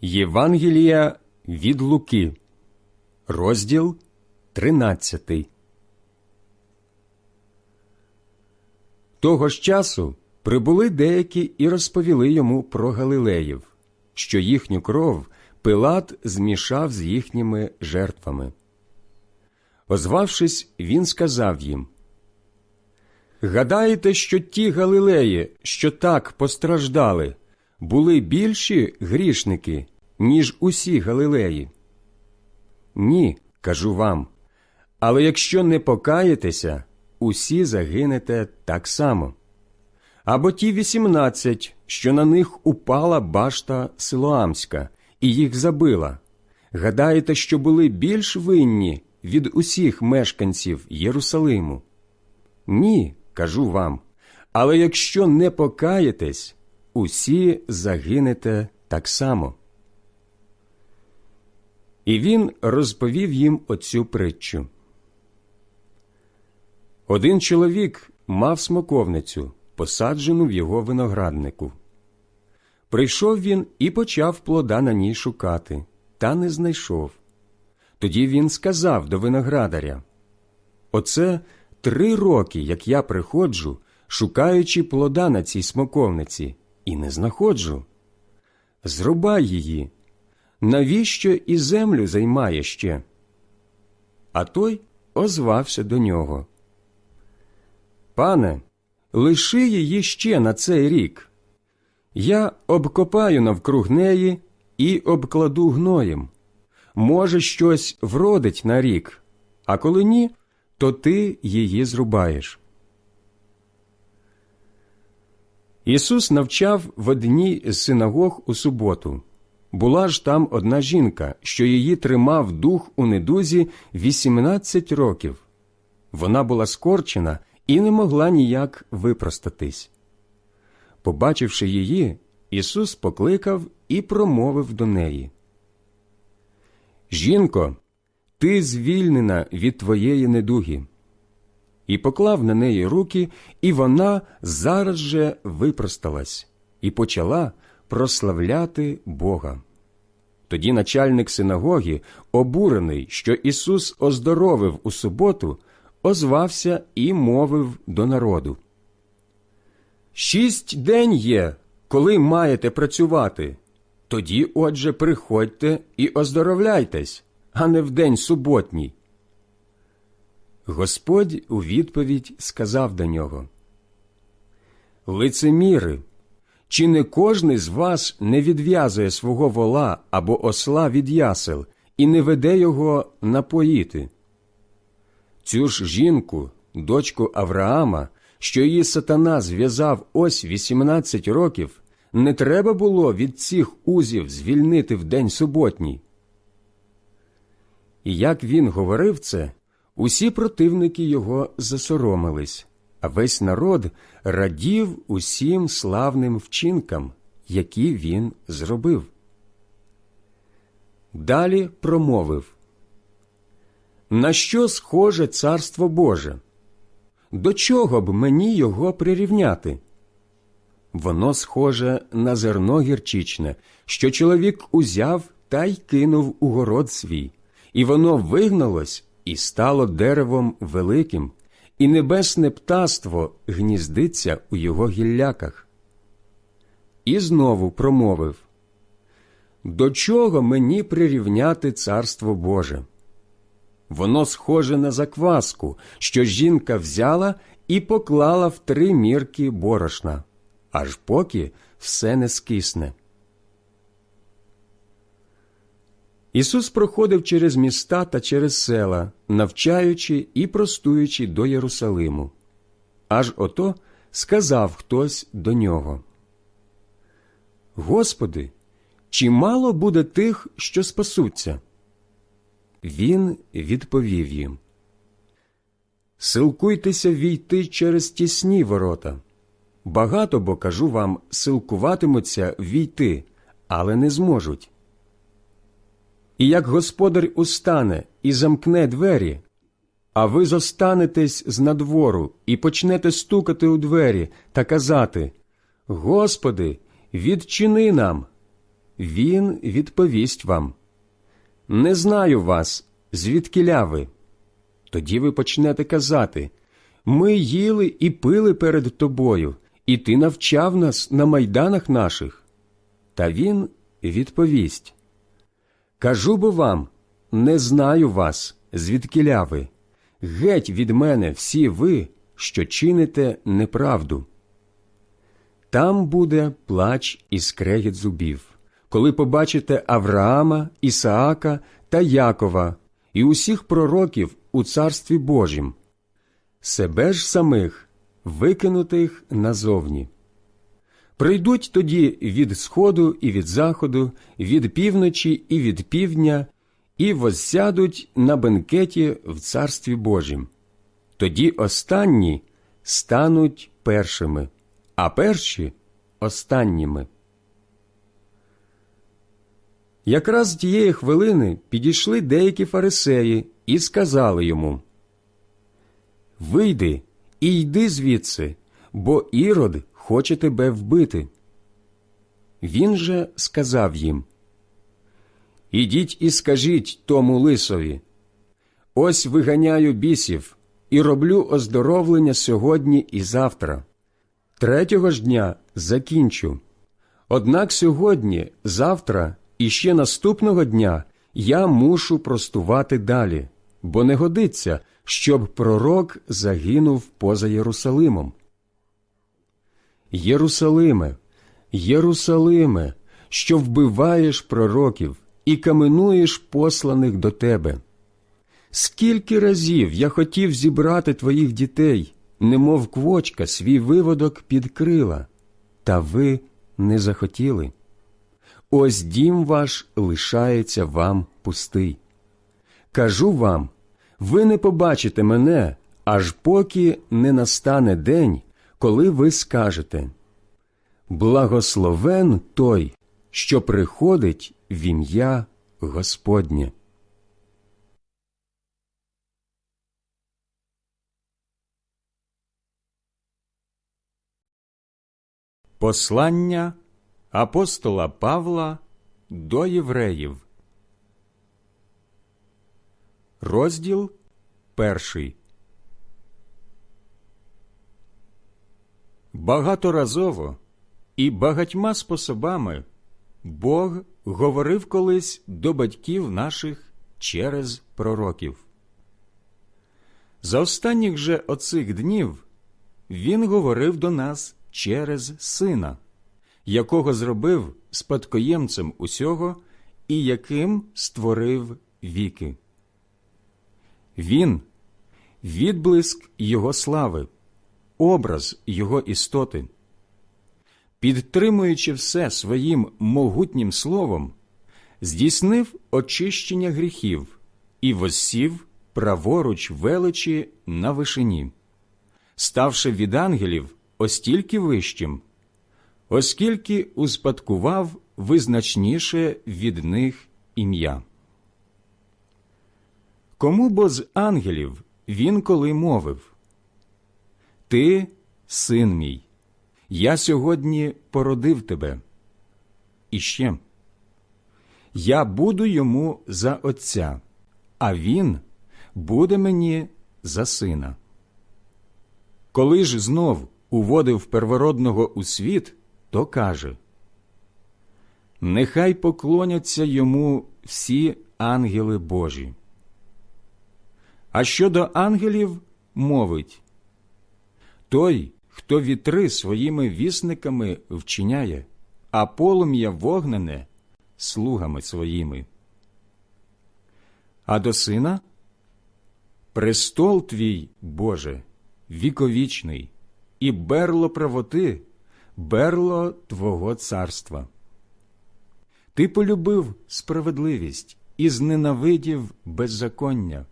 Євангелія від Луки, розділ 13. Того ж часу прибули деякі і розповіли йому про Галилеїв, що їхню кров Пилат змішав з їхніми жертвами. Озвавшись, він сказав їм Гадаєте, що ті Галилеї, що так постраждали, були більші грішники, ніж усі Галилеї? Ні, кажу вам. Але якщо не покаєтеся, усі загинете так само. Або ті вісімнадцять, що на них упала башта Силоамська, і їх забила. Гадаєте, що були більш винні від усіх мешканців Єрусалиму? Ні, кажу вам. Але якщо не покаєтесь, усі загинете так само. І він розповів їм оцю притчу. Один чоловік мав смоковницю, посаджену в його винограднику. Прийшов він і почав плода на ній шукати, та не знайшов. Тоді він сказав до виноградаря Оце три роки, як я приходжу, шукаючи плода на цій смоковниці, і не знаходжу. Зрубай її. Навіщо і землю займає ще? А той озвався до нього. Пане, лиши її ще на цей рік. Я обкопаю навкруг неї і обкладу гноєм. Може, щось вродить на рік, а коли ні, то ти її зрубаєш. Ісус навчав в одній з синагог у суботу. Була ж там одна жінка, що її тримав дух у недузі 18 років. Вона була скорчена і не могла ніяк випростатись. Побачивши її, Ісус покликав і промовив до неї. Жінко, ти звільнена від твоєї недуги. І поклав на неї руки, і вона зараз же випросталась і почала прославляти Бога. Тоді начальник синагоги, обурений, що Ісус оздоровив у суботу, озвався і мовив до народу. Шість день є, коли маєте працювати. Тоді, отже, приходьте і оздоровляйтесь, а не в день суботній. Господь у відповідь сказав до нього Лицеміри, чи не кожний з вас не відв'язує свого вола або осла від ясел і не веде його напоїти? Цю ж жінку, дочку Авраама, що її сатана зв'язав ось 18 років, не треба було від цих узів звільнити в день суботній. І як він говорив це, усі противники його засоромились, а весь народ радів усім славним вчинкам, які він зробив. Далі промовив На що схоже царство Боже? До чого б мені його прирівняти? Воно схоже на зерно гірчичне, що чоловік узяв та й кинув у город свій, і воно вигналось і стало деревом великим, і небесне птаство гніздиться у його гілляках. І знову промовив До чого мені прирівняти царство Боже? Воно схоже на закваску, що жінка взяла і поклала в три мірки борошна, аж поки все не скисне. Ісус проходив через міста та через села, навчаючи і простуючи до Єрусалиму. Аж ото сказав хтось до нього. Господи, чи мало буде тих, що спасуться? Він відповів їм Силкуйтеся війти через тісні ворота. Багато бо кажу вам, силкуватимуться війти, але не зможуть. І як господар устане і замкне двері, а ви зостанетесь з надвору і почнете стукати у двері та казати Господи, відчини нам. він відповість вам Не знаю вас, звідкиля ви. Тоді ви почнете казати Ми їли і пили перед тобою, і ти навчав нас на майданах наших. Та він відповість Кажу бо вам, не знаю вас, звідкиля ви. Геть від мене всі ви, що чините неправду. Там буде плач і скрегіт зубів, коли побачите Авраама, Ісаака та Якова і усіх пророків у Царстві Божім, себе ж самих викинутих назовні. Прийдуть тоді від сходу і від заходу, від півночі і від півдня, і возсядуть на бенкеті в Царстві Божім. Тоді останні стануть першими, а перші останніми. Якраз тієї хвилини підійшли деякі фарисеї і сказали йому Вийди і йди звідси, бо Ірод хоче тебе вбити. Він же сказав їм Ідіть і скажіть тому лисові Ось виганяю бісів і роблю оздоровлення сьогодні і завтра. Третього ж дня закінчу. Однак сьогодні, завтра і ще наступного дня я мушу простувати далі, бо не годиться, щоб пророк загинув поза Єрусалимом. Єрусалиме, Єрусалиме, що вбиваєш пророків і каменуєш посланих до тебе. Скільки разів я хотів зібрати твоїх дітей, немов квочка свій виводок під крила, та ви не захотіли. Ось дім ваш лишається вам пустий. Кажу вам, ви не побачите мене, аж поки не настане день, коли ви скажете Благословен той, що приходить в ім'я Господнє. Послання апостола Павла до євреїв. Розділ перший. Багаторазово і багатьма способами Бог говорив колись до батьків наших через пророків. За останніх же оцих днів Він говорив до нас через Сина, якого зробив спадкоємцем усього і яким створив віки. Він відблиск Його слави, образ Його істоти. Підтримуючи все своїм могутнім словом, здійснив очищення гріхів і воссів праворуч величі на вишині, ставши від ангелів остільки вищим, оскільки успадкував визначніше від них ім'я. Кому бо з ангелів він коли мовив Ти, син мій, я сьогодні породив тебе. І ще я буду йому за отця, а він буде мені за сина. Коли ж знов уводив первородного у світ, то каже Нехай поклоняться йому всі ангели Божі. А щодо ангелів мовить той, хто вітри своїми вісниками вчиняє, а полум'я вогнене слугами своїми. А до сина престол твій, Боже, віковічний, і берло правоти, берло Твого царства. Ти полюбив справедливість і зненавидів беззаконня,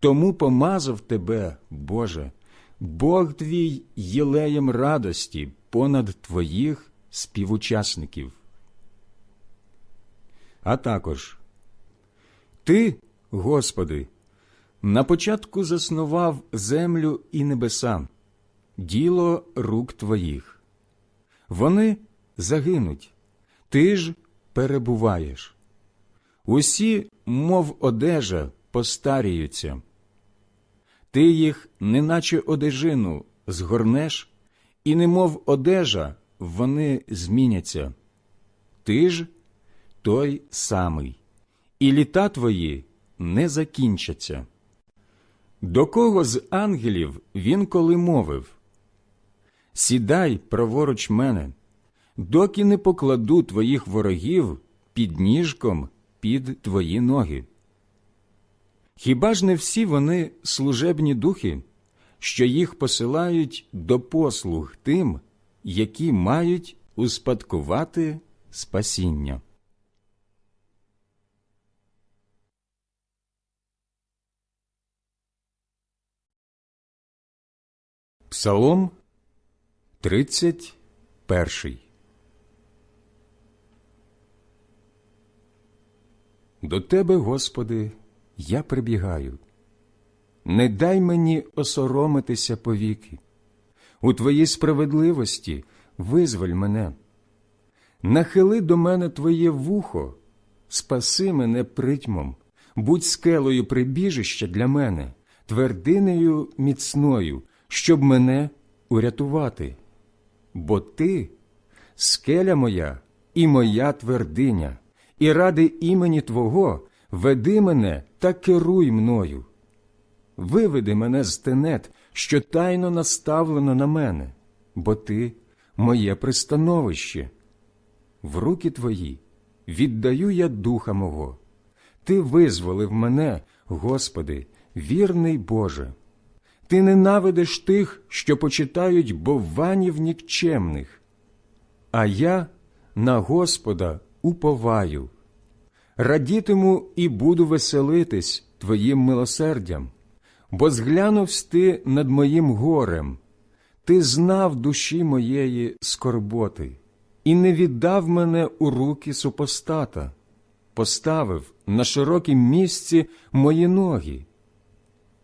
тому помазав тебе, Боже, Бог твій єлеєм радості понад твоїх співучасників. А також Ти, Господи, на початку заснував землю і небеса, діло рук твоїх. Вони загинуть, ти ж перебуваєш. Усі, мов одежа, постаріються. Ти їх, неначе одежину, згорнеш, і немов одежа, вони зміняться. Ти ж той самий, і літа твої не закінчаться. До кого з ангелів він коли мовив Сідай праворуч мене, доки не покладу твоїх ворогів під ніжком під твої ноги. Хіба ж не всі вони служебні духи, що їх посилають до послуг тим, які мають успадкувати спасіння? Псалом 31 До Тебе, Господи, я прибігаю. Не дай мені осоромитися повіки. У Твоїй справедливості визволь мене. Нахили до мене Твоє вухо, спаси мене притьмом, будь скелою прибіжища для мене, твердинею міцною, щоб мене урятувати. Бо Ти – скеля моя і моя твердиня, і ради імені Твого веди мене та керуй мною. Виведи мене з тенет, що тайно наставлено на мене, бо Ти – моє пристановище. В руки Твої віддаю я духа мого. Ти визволив мене, Господи, вірний Боже. Ти ненавидиш тих, що почитають бованів нікчемних, а я на Господа уповаю. Радітиму і буду веселитись Твоїм милосердям, бо зглянувсь ти над моїм горем, ти знав душі моєї скорботи і не віддав мене у руки супостата, поставив на широкім місці мої ноги.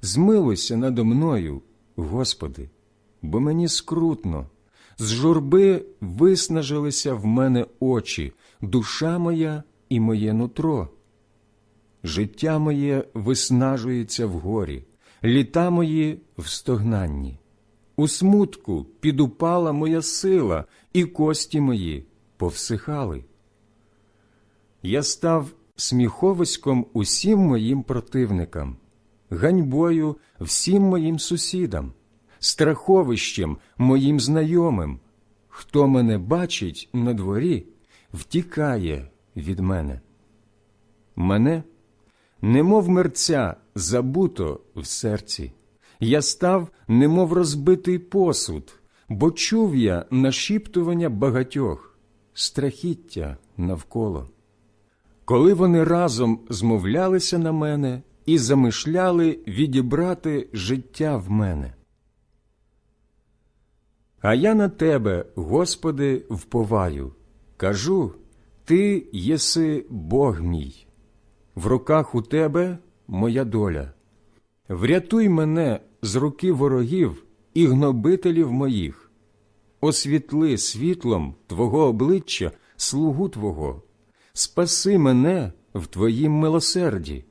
Змилуйся надо мною, Господи, бо мені скрутно, з журби виснажилися в мене очі, душа моя і моє нутро. Життя моє виснажується в горі, літа мої в стогнанні. У смутку підупала моя сила, і кості мої повсихали. Я став сміховиськом усім моїм противникам ганьбою всім моїм сусідам, страховищем моїм знайомим. Хто мене бачить на дворі, втікає від мене. Мене, немов мерця, забуто в серці. Я став, немов розбитий посуд, бо чув я нашіптування багатьох, страхіття навколо. Коли вони разом змовлялися на мене, і замишляли відібрати життя в мене. А я на тебе, Господи, вповаю, кажу Ти єси Бог мій, в руках у тебе моя доля. Врятуй мене з руки ворогів і гнобителів моїх, освітли світлом Твого обличчя, слугу Твого, спаси мене в Твоїм милосерді.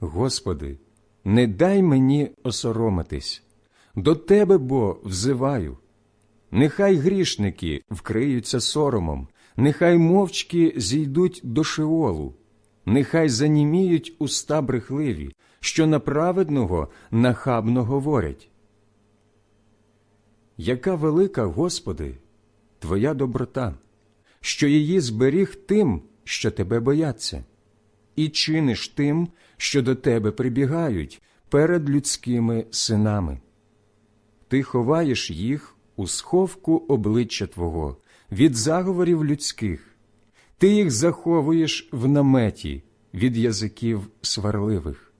Господи, не дай мені осоромитись, до Тебе бо взиваю. Нехай грішники вкриються соромом, нехай мовчки зійдуть до шеолу, нехай заніміють уста брехливі, що на праведного нахабно говорять. Яка велика, Господи, Твоя доброта, що її зберіг тим, що Тебе бояться, і чиниш тим, що до тебе прибігають перед людськими синами. Ти ховаєш їх у сховку обличчя Твого від заговорів людських, ти їх заховуєш в наметі від язиків сварливих.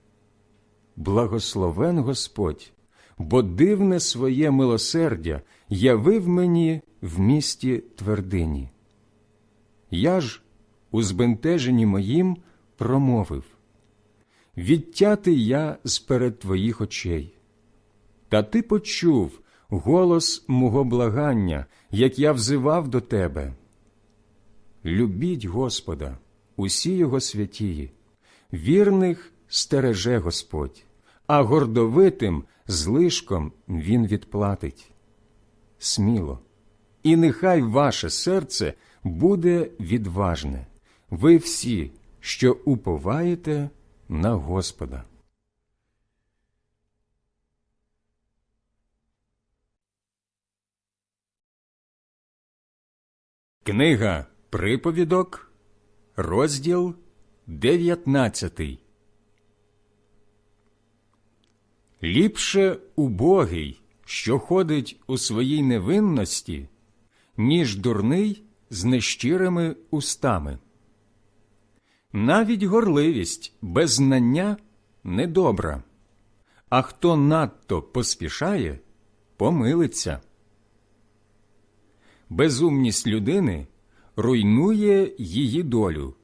Благословен Господь, бо дивне своє милосердя явив мені в місті твердині. Я ж, у збентеженні моїм, промовив відтятий я сперед твоїх очей. Та ти почув голос мого благання, як я взивав до тебе. Любіть Господа, усі його святії, вірних стереже Господь, а гордовитим злишком Він відплатить. Сміло, і нехай ваше серце буде відважне, ви всі, що уповаєте на Господа. Книга Приповідок, розділ 19 Ліпше убогий, що ходить у своїй невинності, ніж дурний з нещирими устами. Навіть горливість без знання недобра, а хто надто поспішає, помилиться. Безумність людини руйнує її долю,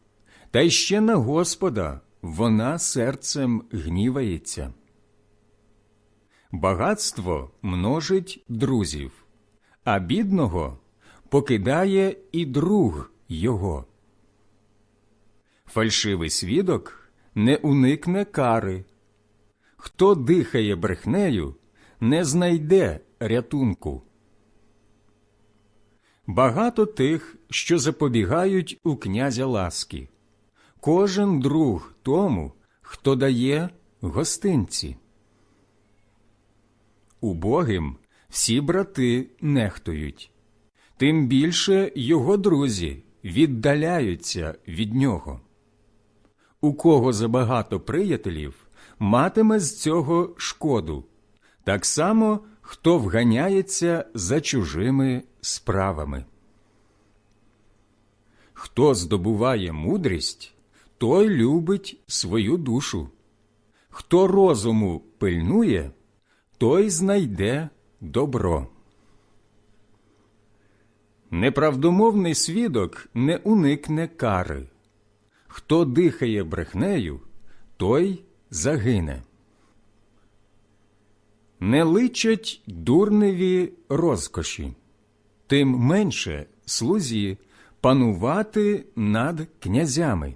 та й ще на Господа вона серцем гнівається. Багатство множить друзів, а бідного покидає і друг його. Фальшивий свідок не уникне кари. Хто дихає брехнею, не знайде рятунку. Багато тих, що запобігають у князя ласки. Кожен друг тому, хто дає гостинці. Убогим всі брати нехтують, тим більше його друзі віддаляються від нього. У кого забагато приятелів, матиме з цього шкоду, так само хто вганяється за чужими справами. Хто здобуває мудрість, той любить свою душу. Хто розуму пильнує, той знайде добро. Неправдомовний свідок не уникне кари. Хто дихає брехнею, той загине. Не личать дурневі розкоші, тим менше слузі панувати над князями.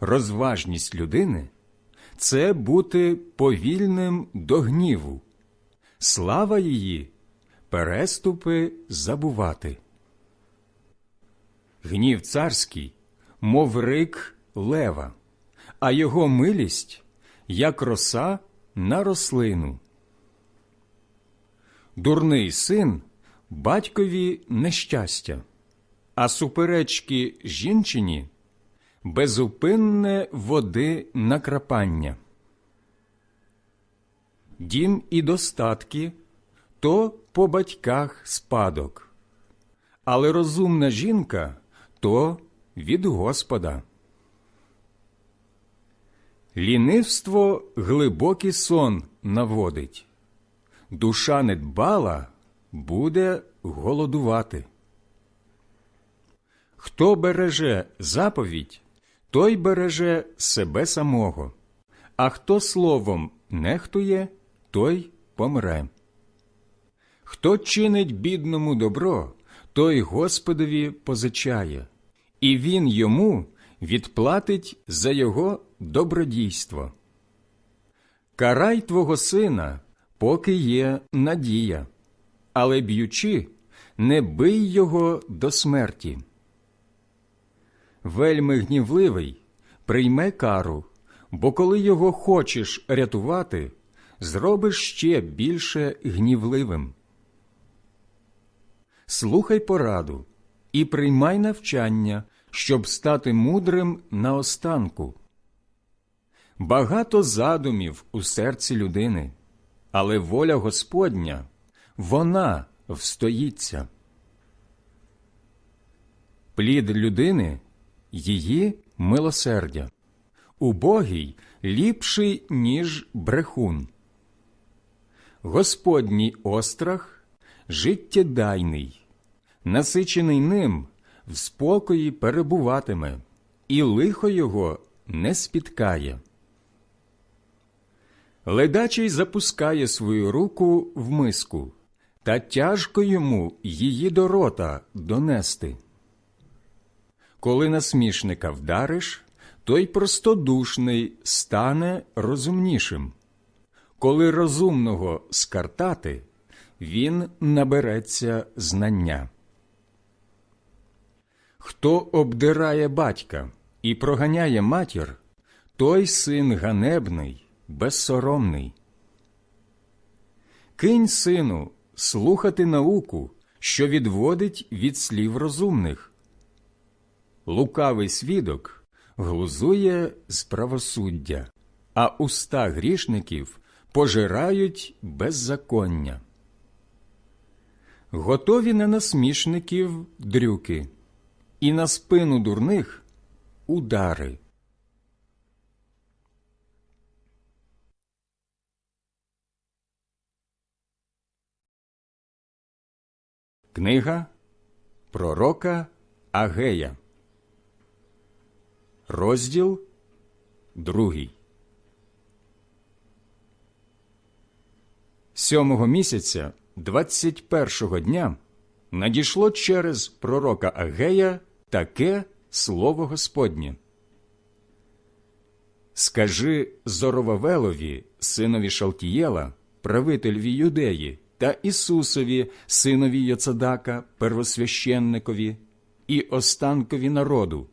Розважність людини це бути повільним до гніву, слава її переступи забувати. Гнів царський, мов рик лева, а його милість, як роса на рослину. Дурний син батькові нещастя, а суперечки жінчині безупинне води накрапання. Дім і достатки то по батьках спадок, але розумна жінка то від Господа. Лінивство глибокий сон наводить, душа недбала буде голодувати. Хто береже заповідь, той береже себе самого, а хто словом нехтує, той помре. Хто чинить бідному добро, той Господові позичає, і він йому відплатить за його добродійство. Карай твого сина, поки є надія, але б'ючи, не бий його до смерті. Вельми гнівливий прийме кару, бо коли його хочеш рятувати, зробиш ще більше гнівливим. Слухай пораду і приймай навчання, щоб стати мудрим наостанку. Багато задумів у серці людини, але воля Господня вона встоїться. Плід людини її милосердя, убогий ліпший, ніж брехун. Господній острах життєдайний, насичений ним в спокої перебуватиме, і лихо його не спіткає. Ледачий запускає свою руку в миску, та тяжко йому її до рота донести. Коли насмішника вдариш, той простодушний стане розумнішим. Коли розумного скартати, він набереться знання. Хто обдирає батька і проганяє матір, той син ганебний, безсоромний. Кинь, сину, слухати науку, що відводить від слів розумних. Лукавий свідок глузує з правосуддя, а уста грішників пожирають беззаконня. Готові на насмішників дрюки, і на спину дурних удари. Книга Пророка Агея, розділ другий. Сьомого місяця, двадцять першого дня, надійшло через пророка Агея таке слово Господнє. Скажи Зоровавелові, синові Шалтієла, правителеві Юдеї, та Ісусові, синові Йоцадака, первосвященникові і останкові народу.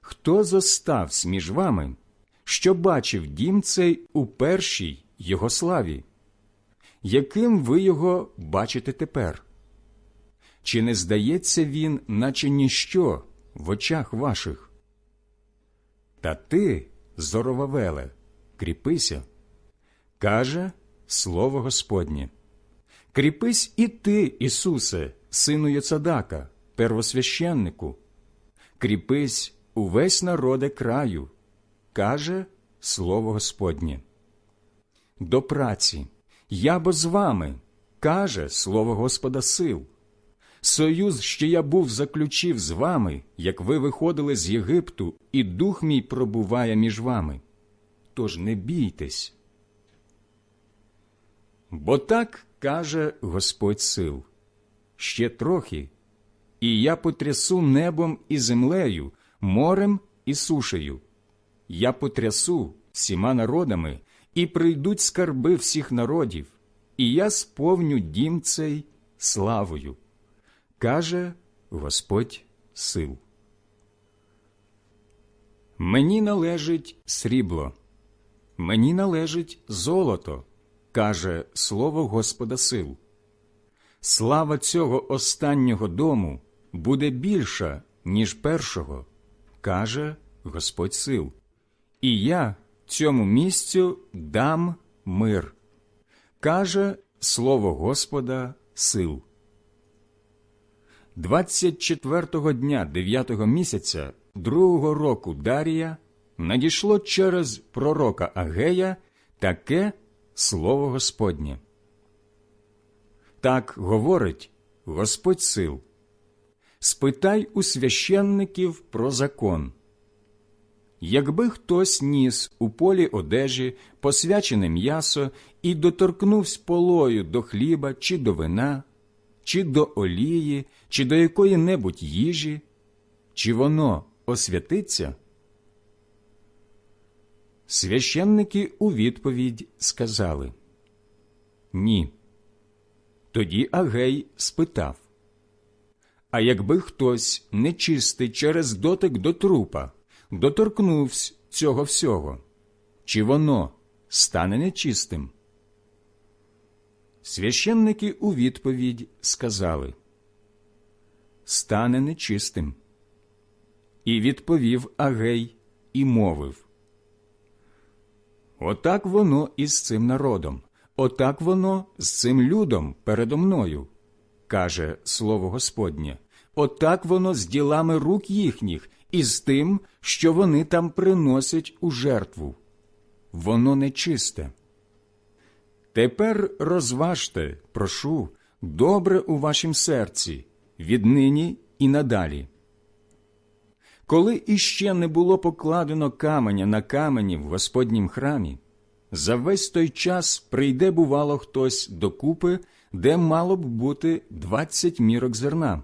Хто зоставсь між вами, що бачив дім цей у першій його славі? Яким ви його бачите тепер? Чи не здається він, наче ніщо в очах ваших? Та ти, Зоровавеле, кріпися, каже слово Господнє. Кріпись і ти, Ісусе, сину Йоцадака, первосвященнику. Кріпись увесь народе краю, каже слово Господнє. До праці, я бо з вами, каже слово Господа сил. Союз, що я був заключив з вами, як ви виходили з Єгипту, і дух мій пробуває між вами. Тож не бійтесь. Бо так каже Господь сил ще трохи, і я потрясу небом і землею, морем і сушею. Я потрясу всіма народами, і прийдуть скарби всіх народів, і я сповню дім цей славою каже Господь сил. Мені належить срібло, мені належить золото, каже слово Господа сил. Слава цього останнього дому буде більша, ніж першого, каже Господь сил. І я цьому місцю дам мир, каже слово Господа сил. 24-го дня 9-го місяця другого року Дарія надійшло через пророка Агея таке слово Господнє. Так говорить Господь сил. Спитай у священників про закон. Якби хтось ніс у полі одежі посвячене м'ясо і доторкнувся полою до хліба чи до вина, чи до олії, чи до якої небудь їжі, чи воно освятиться? Священники у відповідь сказали Ні. Тоді Агей спитав А якби хтось нечистий через дотик до трупа доторкнувся цього всього, чи воно стане нечистим? Священники у відповідь сказали Стане нечистим. І відповів Агей і мовив Отак воно із цим народом, отак воно з цим людом передо мною, каже слово Господнє, отак воно з ділами рук їхніх і з тим, що вони там приносять у жертву. Воно нечисте. Тепер розважте, прошу, добре у вашім серці, віднині і надалі. Коли іще не було покладено каменя на камені в Господнім храмі, за весь той час прийде, бувало, хтось докупи, де мало б бути двадцять мірок зерна,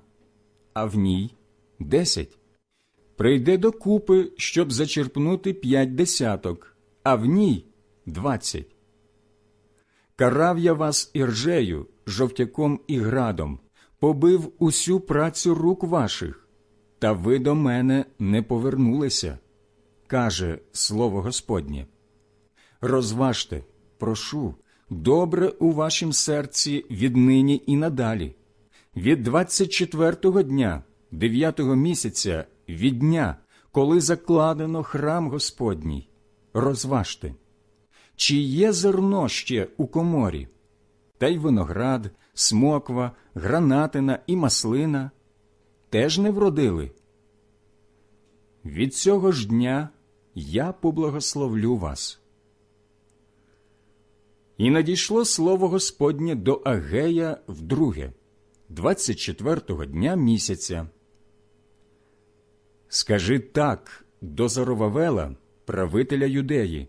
а в ній десять, прийде докупи, щоб зачерпнути п'ять десяток, а в ній двадцять. Карав я вас іржею, жовтяком і градом, побив усю працю рук ваших, та ви до мене не повернулися, каже слово Господнє. Розважте, прошу, добре у вашім серці віднині і надалі. Від 24-го дня, 9-го місяця, від дня, коли закладено храм Господній, розважте, чи є зерно ще у коморі, та й виноград, смоква, гранатина і маслина теж не вродили. Від цього ж дня я поблагословлю вас. І надійшло слово Господнє до Агея вдруге, 24-го дня місяця. Скажи так до Заровавела, правителя юдеї.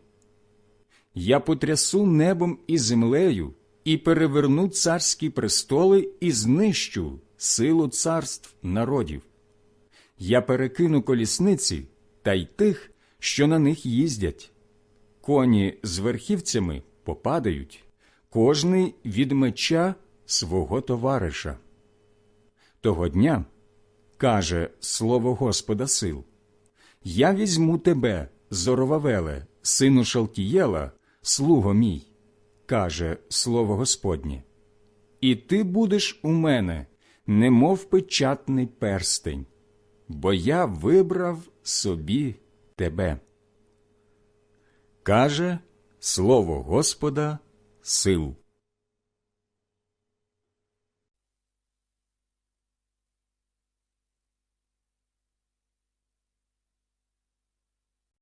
Я потрясу небом і землею і переверну царські престоли і знищу силу царств народів. Я перекину колісниці та й тих, що на них їздять. Коні з верхівцями попадають, кожний від меча свого товариша. Того дня, каже слово Господа сил, я візьму тебе, Зоровавеле, сину Шалтієла, слуго мій, каже слово Господнє, і ти будеш у мене, немов печатний перстень, бо я вибрав собі тебе. Каже слово Господа сил.